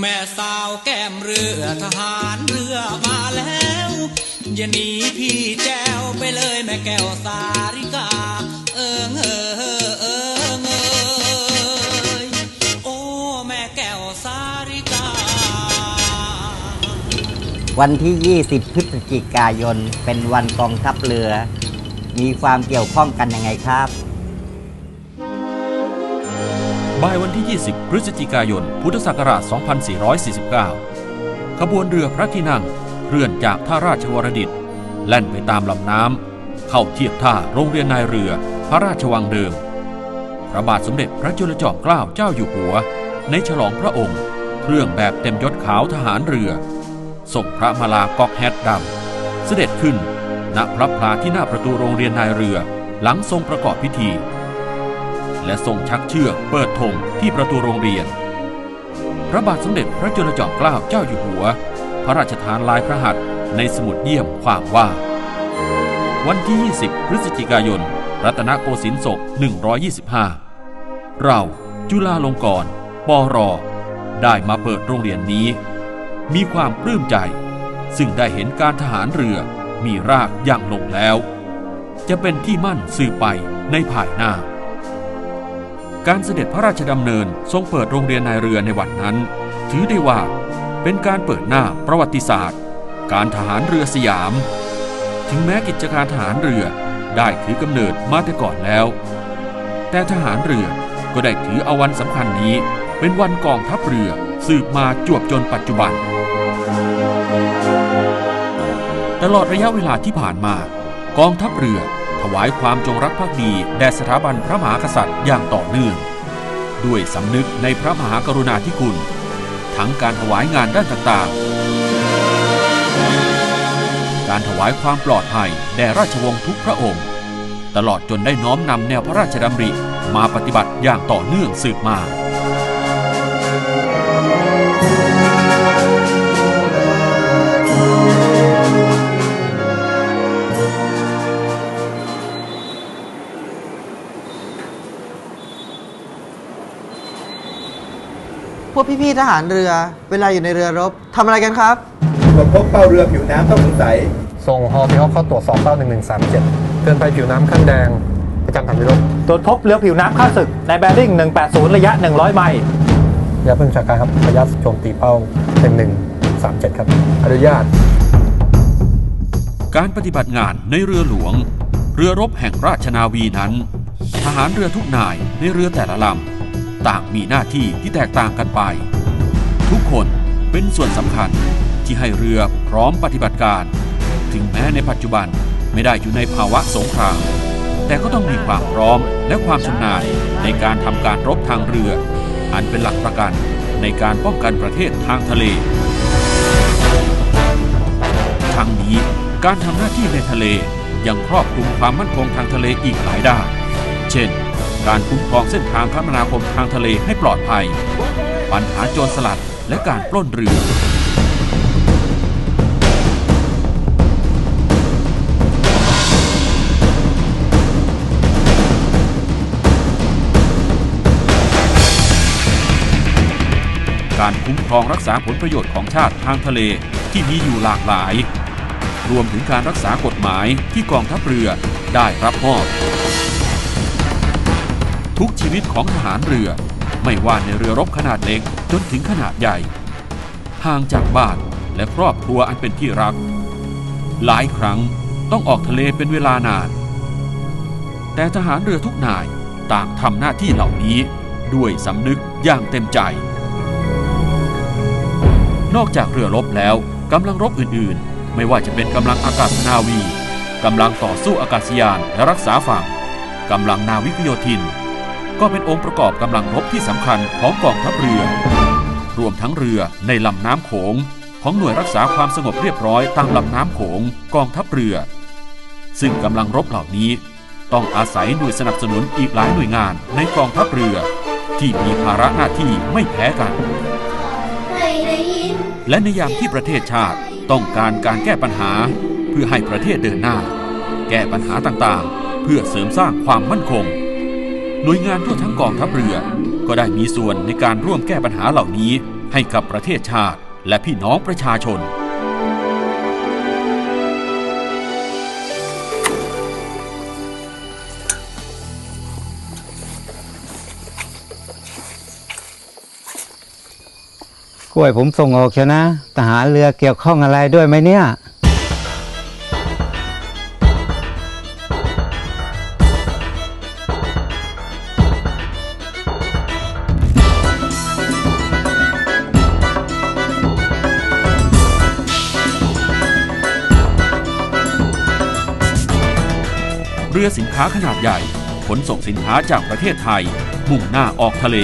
แม่สาวแก้มเรือทหารเรือมาแล้ว อย่าหนีพี่แจวไปเลยแม่แก้วสาริกา เอิงเออเออเออเอยโอ้แม่แก้วสาริกา วันที่ 20 พฤศจิกายน เป็นวันกองทัพเรือ มีความเกี่ยวข้องกันยังไงครับ บ่ายวันที่ 20 พฤศจิกายน พุทธศักราช 2449 ขบวนเรือพระที่นั่งเคลื่อนจากท่าราชวรดิต แล่นไปตามลำน้ำ เข้าเทียบท่าโรงเรียนนายเรือพระราชวังเดิม พระบาทสมเด็จพระจุลจอมเกล้าเจ้าอยู่หัว ในฉลองพระองค์ เครื่องแบบเต็มยศขาวทหารเรือส่งพระมาลากอกแฮดดำ เสด็จขึ้นณพระพลาที่หน้าประตูโรงเรียนนายเรือหลังทรงประกอบพิธี และทรงชักเชือกเปิดธงที่ประตูโรงเรียน พระบาทสมเด็จพระจุลจอมเกล้าเจ้าอยู่หัว พระราชทานลายพระหัตถ์ในสมุดเยี่ยมความว่า วันที่ 20 พฤศจิกายน รัตนโกสินทร์ศก 125 เราจุฬาลงกรณ์ปรได้มาเปิดโรงเรียนนี้ มีความปลื้มใจ ซึ่งได้เห็นการทหารเรือมีรากย่างลงแล้ว จะเป็นที่มั่นสืบไปในภายหน้า การเสด็จพระราชดำเนินทรงเปิดโรงเรียนนายเรือในวันนั้น ถือได้ว่าเป็นการเปิดหน้าประวัติศาสตร์ การทหารเรือสยาม ถึงแม้กิจการทหารเรือได้ถือกำเนิดมาแต่ก่อนแล้ว แต่ทหารเรือก็ได้ถือเอาวันสำคัญนี้ เป็นวันกองทัพเรือสืบมาจวบจนปัจจุบัน ตลอดระยะเวลาที่ผ่านมากองทัพเรือ ถวายความจงรักภักดีแด่สถาบันพระมหากษัตริย์อย่างต่อเนื่อง ด้วยสำนึกในพระมหากรุณาธิคุณ ทั้งการถวายงานด้านต่างๆ การถวายความปลอดภัยแด่ราชวงศ์ทุกพระองค์ ตลอดจนได้น้อมนำแนวพระราชดำริมาปฏิบัติอย่างต่อเนื่องสืบมา พวกพี่ๆทหารเรือ เวลาอยู่ในเรือรบทำอะไรกันครับ ตรวจพบเป้าเรือผิวน้ำต้องสงสัย ส่งฮอพิฮอเข้าตรวจสอบเป้า 1137 เตือนภัยผิวน้ำขั้นแดง ประจำฐานพิรบตรวจพบเรือผิวน้ำข้าศึก ในแบริ่ง 180 ระยะ 100 ไมล์ยาเพิ่งชาการครับระยะโจมตีเป้า 1137 ครับ อนุญาต การปฏิบัติงานในเรือหลวง เรือรบแห่งราชนาวีนั้น ทหารเรือทุกนายในเรือแต่ละลำ ต่างมีหน้าที่ที่แตกต่างกันไป ทุกคนเป็นส่วนสำคัญที่ให้เรือพร้อมปฏิบัติการ ถึงแม้ในปัจจุบันไม่ได้อยู่ในภาวะสงคราม แต่ก็ต้องมีความพร้อมและความชำนาญในการทำการรบทางเรือ อันเป็นหลักประกันในการป้องกันประเทศทางทะเลทั้งนี้การทำหน้าที่ในทะเลยังครอบคลุมความมั่นคงทางทะเลอีกหลายด้าน เช่น การคุ้มครองเส้นทางคมนาคมทางทะเลให้ปลอดภัย ปัญหาโจรสลัดและการปล้นเรือ การคุ้มครองรักษาผลประโยชน์ของชาติทางทะเลที่มีอยู่หลากหลาย รวมถึงการรักษากฎหมายที่กองทัพเรือได้รับมอบ ทุกชีวิตของทหารเรือ ไม่ว่าในเรือรบขนาดเล็กจนถึงขนาดใหญ่ ห่างจากบ้านและครอบครัวอันเป็นที่รัก หลายครั้งต้องออกทะเลเป็นเวลานาน แต่ทหารเรือทุกนายต่างทำหน้าที่เหล่านี้ด้วยสำนึกอย่างเต็มใจ นอกจากเรือรบแล้วกำลังรบอื่นๆ ไม่ว่าจะเป็นกำลังอากาศนาวีกำลังต่อสู้อากาศยานและรักษาฝั่งกำลังนาวิกโยธิน ก็เป็นองค์ประกอบกำลังรบที่สำคัญของกองทัพเรือ รวมทั้งเรือในลำน้ำโขงของหน่วยรักษาความสงบเรียบร้อยตามลำน้ำโขงกองทัพเรือ ซึ่งกำลังรบเหล่านี้ ต้องอาศัยหน่วยสนับสนุนอีกหลายหน่วยงานในกองทัพเรือ ที่มีภาระหน้าที่ไม่แพ้กัน และในยามที่ประเทศชาติต้องการการแก้ปัญหา เพื่อให้ประเทศเดินหน้า แก้ปัญหาต่างๆ เพื่อเสริมสร้างความมั่นคง หน่วยงานทั่วทั้งกองทัพเรือ ก็ได้มีส่วนในการร่วมแก้ปัญหาเหล่านี้ ให้กับประเทศชาติ และพี่น้องประชาชน กล้วยผมส่งออกเชียวนะ ทหารเรือเกี่ยวข้องอะไรด้วยไหมเนี่ย รือสินค้าขนาดใหญ่ขนส่งสินค้าจากประเทศไทย มุ่งหน้าออกทะเล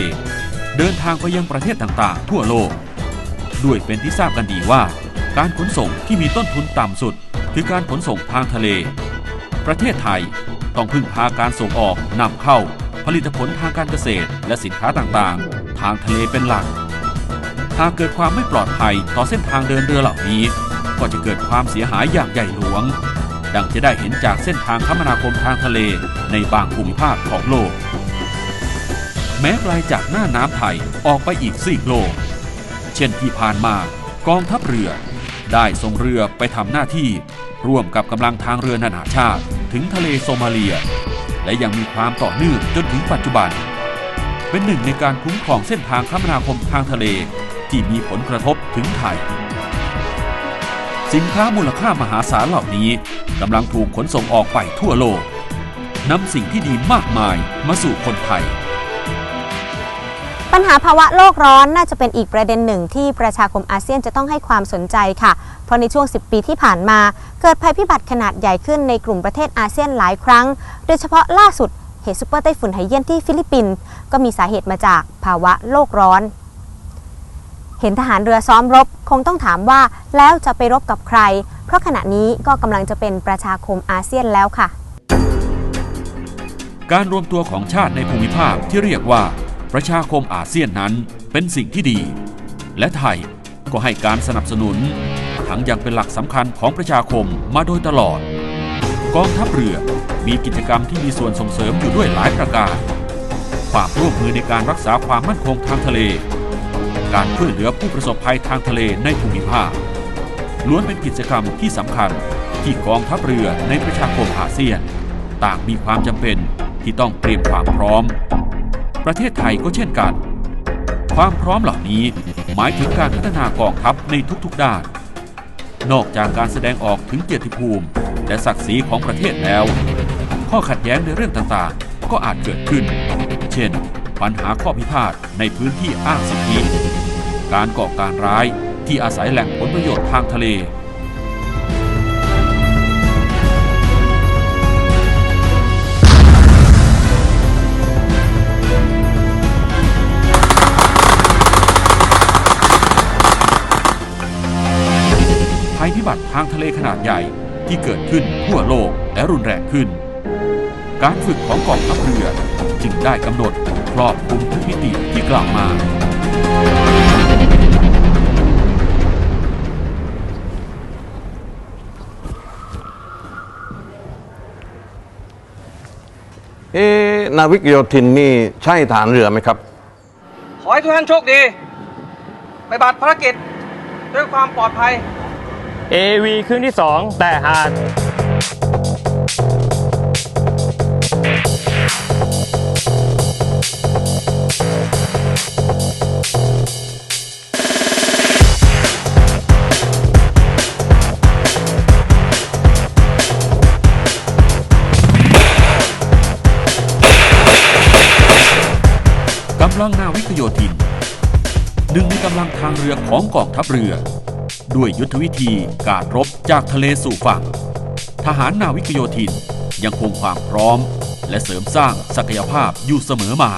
เดินทางไปยังประเทศต่างๆ ทั่วโลก ด้วยเป็นที่ทราบกันดีว่า การขนส่งที่มีต้นทุนต่ำสุด คือการขนส่งทางทะเล ประเทศไทยต้องพึ่งพาการส่งออกนำเข้า ผลิตผลทางการเกษตร และสินค้าต่างๆ ทางทะเลเป็นหลัก หากเกิดความไม่ปลอดภัยต่อเส้นทางเดินเรือเหล่านี้ ก็จะเกิดความเสียหายอย่างใหญ่หลวง ดังจะได้เห็นจากเส้นทางคมนาคมทางทะเลในบางภูมิภาคของโลก แม้ไกลจากหน้าน้ำไทยออกไปอีกสี่โลก เช่นที่ผ่านมากองทัพเรือ ได้ส่งเรือไปทำหน้าที่ ร่วมกับกำลังทางเรือนานาชาติถึงทะเลโซมาเลีย และยังมีความต่อเนื่องจนถึงปัจจุบัน เป็นหนึ่งในการคุ้มครองเส้นทางคมนาคมทางทะเลที่มีผลกระทบถึงไทย สินค้ามูลค่ามหาศาลเหล่านี้กำลังถูกขนส่งออกไปทั่วโลกนำสิ่งที่ดีมากมายมาสู่คนไทย ปัญหาภาวะโลกร้อนน่าจะเป็นอีกประเด็นหนึ่งที่ประชาคมอาเซียนจะต้องให้ความสนใจค่ะ เพราะในช่วง 10 ปีที่ผ่านมา เกิดภัยพิบัติขนาดใหญ่ขึ้นในกลุ่มประเทศอาเซียนหลายครั้ง โดยเฉพาะล่าสุดเหตุซุปเปอร์ไต้ฝุ่นไฮเยียนที่ฟิลิปปินส์ก็มีสาเหตุมาจากภาวะโลกร้อน เห็นทหารเรือซ้อมรบ คงต้องถามว่าแล้วจะไปรบกับใคร เพราะขณะนี้ก็กำลังจะเป็นประชาคมอาเซียนแล้วค่ะ การรวมตัวของชาติในภูมิภาคที่เรียกว่า ประชาคมอาเซียนนั้นเป็นสิ่งที่ดี และไทยก็ให้การสนับสนุน ทั้งยังเป็นหลักสำคัญของประชาคมมาโดยตลอด กองทัพเรือมีกิจกรรมที่มีส่วนส่งเสริมอยู่ด้วยหลายประการความร่วมมือในการรักษาความมั่นคงทางทะเล การช่วยเหลือผู้ประสบภัยทางทะเลในภูมิภาคล้วนเป็นกิจกรรมที่สำคัญที่กองทัพเรือในประชาคมอาเซียน ต่างมีความจำเป็นที่ต้องเตรียมความพร้อม ประเทศไทยก็เช่นกัน ความพร้อมเหล่านี้หมายถึงการพัฒนากองทัพในทุกๆด้าน นอกจากการแสดงออกถึงเกียรติภูมิ และศักดิ์ศรีของประเทศแล้ว ข้อขัดแย้งในเรื่องต่างๆ ก็อาจเกิดขึ้น เช่น ปัญหาข้อพิพาทในพื้นที่อ้างสิทธิ การก่อการร้ายที่อาศัยแหล่งผลประโยชน์ทางทะเล ภัยพิบัติทางทะเลขนาดใหญ่ที่เกิดขึ้นทั่วโลกและรุนแรงขึ้น การฝึกของกองทัพเรือจึงได้กำหนดครอบคลุมทุกมิติที่กล่าวมา เอ๊ะนาวิกโยธินนี่ใช่ฐานเรือไหมครับ ขอให้ทุกท่านโชคดีไปบัตรภารกิจด้วยความปลอดภัย AV ขึ้นที่ 2 แต่หาก ทางเรือของกองทัพเรือ ด้วยยุทธวิธีการรบจากทะเลสู่ฝั่ง ทหารนาวิกโยธินยังคงความพร้อม และเสริมสร้างศักยภาพอยู่เสมอมา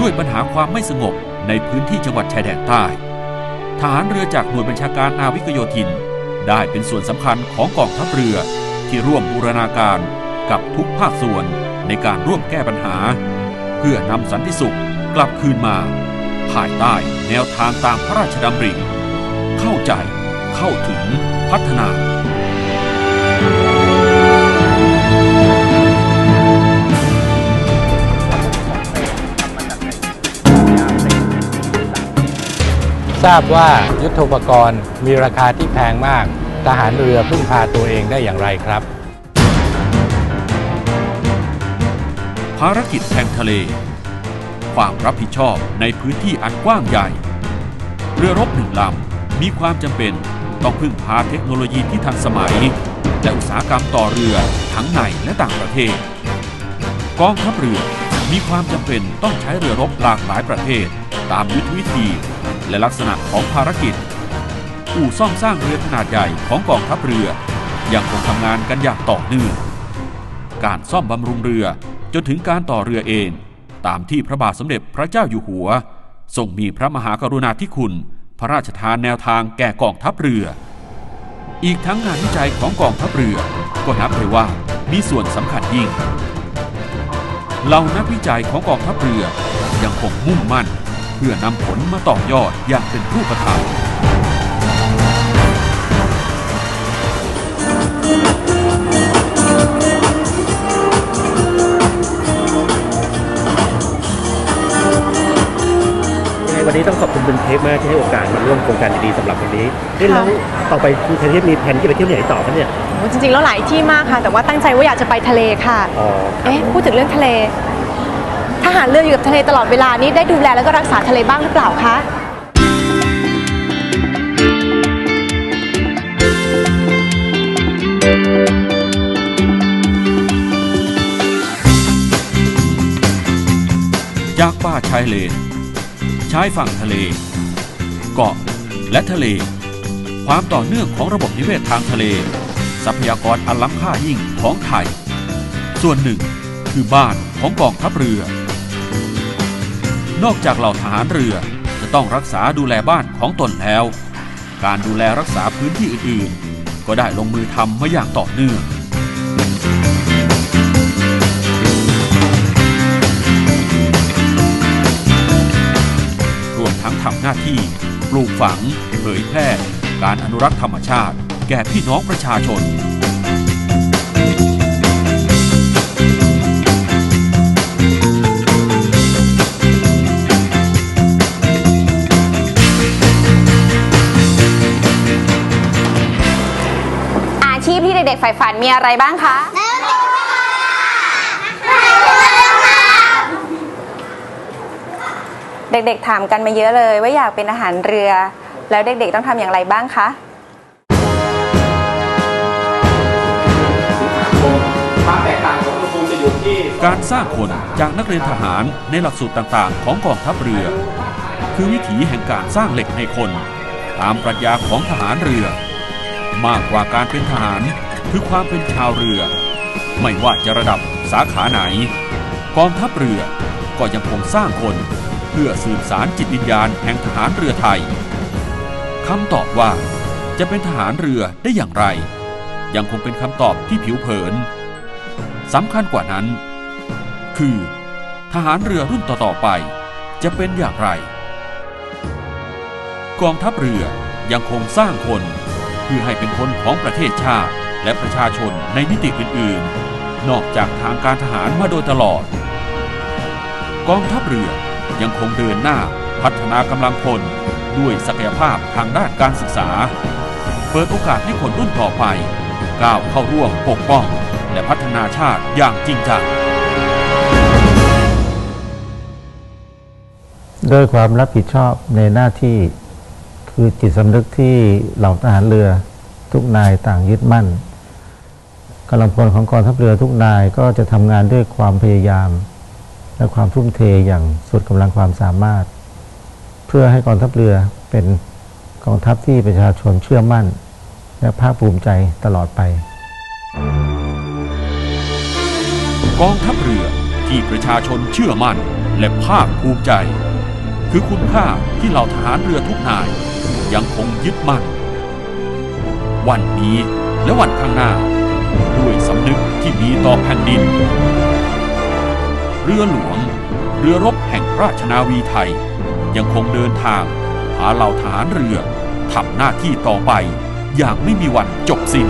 ด้วยปัญหาความไม่สงบในพื้นที่จังหวัดชายแดนใต้ ทหารเรือจากหน่วยบัญชาการนาวิกโยธิน ได้เป็นส่วนสำคัญของกองทัพเรือที่ร่วมบูรณาการกับทุกภาคส่วนในการร่วมแก้ปัญหา เพื่อนำสันติสุขกลับคืนมา ภายใต้แนวทางตามพระราชดำริ เข้าใจ เข้าถึงพัฒนา ทราบว่ายุทโธปกรณ์มีราคาที่แพงมาก ทหารเรือพึ่งพาตัวเองได้อย่างไรครับ ภารกิจแทงทะเล ความรับผิดชอบในพื้นที่อันกว้างใหญ่ เรือรบหนึ่งลำมีความจำเป็นต้องพึ่งพาเทคโนโลยีที่ทันสมัย และอุตสาหกรรมต่อเรือทั้งในและต่างประเทศ กองทัพเรือมีความจำเป็นต้องใช้เรือรบหลากหลายประเภทตามยุทธวิธี และลักษณะของภารกิจ อู่ซ่อมสร้างเรือขนาดใหญ่ของกองทัพเรือ ยังคงทำงานกันอย่างต่อเนื่อง การซ่อมบำรุงเรือจนถึงการต่อเรือเอง ตามที่พระบาทสมเด็จพระเจ้าอยู่หัว ทรงมีพระมหากรุณาธิคุณ พระราชทานแนวทางแก่กองทัพเรือ อีกทั้งงานวิจัยของกองทัพเรือ ก็นับได้ว่ามีส่วนสำคัญยิ่งเหล่านักวิจัยของกองทัพเรือยังคงมุ่งมั่น พื่อนำผลมาต่อยอดอย่างเป็นรูปธรรมยังไงวันนี้ต้องขอบคุณคุณเทพมากที่ให้โอกาสมาร่วมโครงการดีๆสำหรับวันนี้เอ๊ะแล้วต่อไปคุณเทพมีแผนที่จะไปเที่ยวไหนต่อครับเนี่ย โอ้จริงๆแล้วหลายที่มากค่ะ แต่ว่าตั้งใจว่าอยากจะไปทะเลค่ะ อ๋อ เอ๊ะพูดถึงเรื่องทะเลท หารเรืออยู่กับทะเลตลอดเวลานี้ได้ดูแลแล้วก็รักษาทะเลบ้างหรือเปล่าคะจากป่าชายเลนชายฝั่งทะเล เกาะและทะเล ความต่อเนื่องของระบบนิเวศทางทะเล ทรัพยากรอันล้ำค่ายิ่งของไทย ส่วนหนึ่งคือบ้านของกองทัพเรือ นอกจากเหล่าทหารเรือ จะต้องรักษาดูแลบ้านของตนแล้ว การดูแลรักษาพื้นที่อื่นๆ ก็ได้ลงมือทำมาอย่างต่อเนื่องรวมทั้งทำหน้าที่ปลูกฝัง เผยแพร่ การอนุรักษ์ธรรมชาติ แก่พี่น้องประชาชน ด็กๆใฝ่ฝันมีอะไรบ้างคะเด็กๆถามกันมาเยอะเลย ว่าอยากเป็นอาหารเรือ แล้วเด็กๆต้องทำอย่างไรบ้างคะการสร้างคนจากนักเรียนทหารในหลักสูตรต่างๆ ของกองทัพเรือ คือวิถีแห่งการสร้างเหล็กในคน ตามปรัชญาของทหารเรือ มากกว่าการเป็นทหาร คือความเป็นชาวเรือ ไม่ว่าจะระดับสาขาไหน กองทัพเรือก็ยังคงสร้างคนเพื่อสืบสารจิตวิญญาณแห่งทหารเรือไทยคำตอบว่าจะเป็นทหารเรือได้อย่างไร ยังคงเป็นคำตอบที่ผิวเผินสำคัญกว่านั้น คือ ทหารเรือรุ่นต่อๆไป จะเป็นอย่างไร กองทัพเรือยังคงสร้างคน เพื่อให้เป็นคนของประเทศชาติ และประชาชนในมิติอื่น ๆ นอกจากทางการทหารมาโดยตลอด กองทัพเรือยังคงเดินหน้าพัฒนากำลังพลด้วยศักยภาพทางด้านการศึกษา เปิดโอกาสให้คนรุ่นต่อไป ก้าวเข้าร่วมปกป้อง และพัฒนาชาติอย่างจริงจังด้วยความรับผิดชอบในหน้าที่คือจิตสำนึกที่เหล่าทหารเรือทุกนายต่างยึดมั่น กำลังพลของกองทัพเรือทุกนายก็จะทำงานด้วยความพยายาม และความทุ่มเทอย่างสุดกำลังความสามารถ เพื่อให้กองทัพเรือเป็นกองทัพที่ประชาชนเชื่อมั่น และภาคภูมิใจตลอดไป กองทัพเรือที่ประชาชนเชื่อมั่น และภาคภูมิใจ คือคุณค่าที่เหล่าทหารเรือทุกนาย ยังคงยึดมั่น วันนี้และวันข้างหน้า ด้วยสำนึกที่มีต่อแผ่นดิน เรือหลวง เรือรบแห่งราชนาวีไทย ยังคงเดินทางพาเหล่าทหารเรือทำหน้าที่ต่อไปอย่างไม่มีวันจบสิ้น